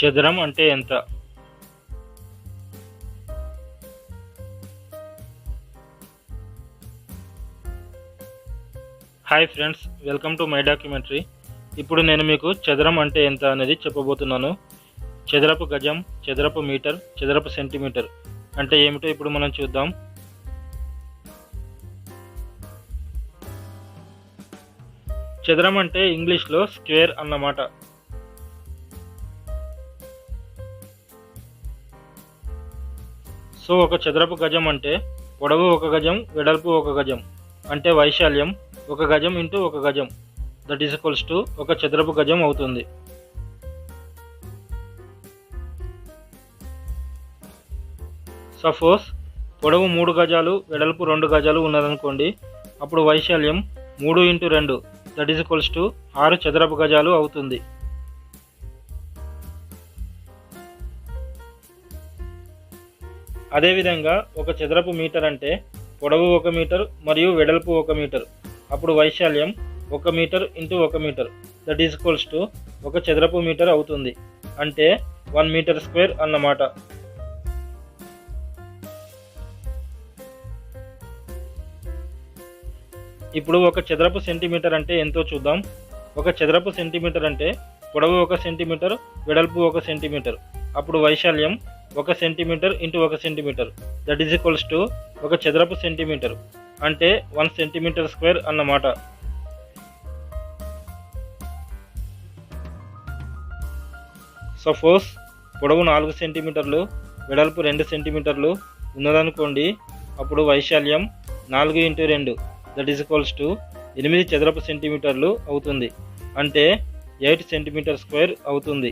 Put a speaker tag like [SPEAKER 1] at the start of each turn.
[SPEAKER 1] చదరం అంటే ఎంత? Hi friends welcome to my documentary ఇప్పుడు నేను మీకు చదరం అంటే ఎంత అనేది చెప్పబోతున్నాను. చదరపు గజం చదరపు మీటర్ చదరపు సెంటీమీటర్ అంటే ఏమిటో ఇప్పుడు మనం చూద్దాం. చదరం అంటే ఇంగ్లీష్లో స్క్వేర్ అన్నమాట. సో ఒక చదరపు గజం అంటే పొడవు ఒక గజం వెడల్పు ఒక గజం అంటే వైశాల్యం ఒక గజం ఇంటూ ఒక గజం. దట్ ఈస్ ఈక్వల్స్ టు ఒక చదరపు గజం అవుతుంది. సపోజ్ పొడవు మూడు గజాలు వెడల్పు రెండు గజాలు ఉన్నదనుకోండి. అప్పుడు వైశాల్యం మూడు ఇంటూ రెండు. దట్ ఈస్ ఈక్వల్స్ టు ఆరు చదరపు గజాలు అవుతుంది. అదేవిధంగా ఒక చదరపు మీటర్ అంటే పొడవు ఒక మీటర్ మరియు వెడల్పు ఒక మీటర్. అప్పుడు వైశాల్యం ఒక మీటర్ ఇంటూ ఒక metre. That is equals to ఒక చదరపు మీటర్ అవుతుంది. అంటే వన్ మీటర్ స్క్వేర్ అన్నమాట. ఇప్పుడు ఒక చదరపు సెంటీమీటర్ అంటే ఎంతో చూద్దాం. ఒక చదరపు సెంటీమీటర్ అంటే పొడవు ఒక సెంటీమీటర్ వెడల్పు ఒక సెంటీమీటర్ అప్పుడు వైశాల్యం ఒక సెంటీమీటర్ ఇంటూ ఒక centimetre. That is equals to ఒక చదరపు సెంటీమీటర్. అంటే వన్ సెంటీమీటర్ స్క్వేర్ అన్నమాట. సపోజ్ పొడవు నాలుగు సెంటీమీటర్లు వెడల్పు రెండు సెంటీమీటర్లు ఉన్నదనుకోండి అప్పుడు వైశాల్యం నాలుగు ఇంటూ రెండు. దట్ ఈజ్ ఈక్వల్స్ టు ఎనిమిది చదరపు సెంటీమీటర్లు అవుతుంది. అంటే ఎయిట్ సెంటీమీటర్ స్క్వేర్ అవుతుంది.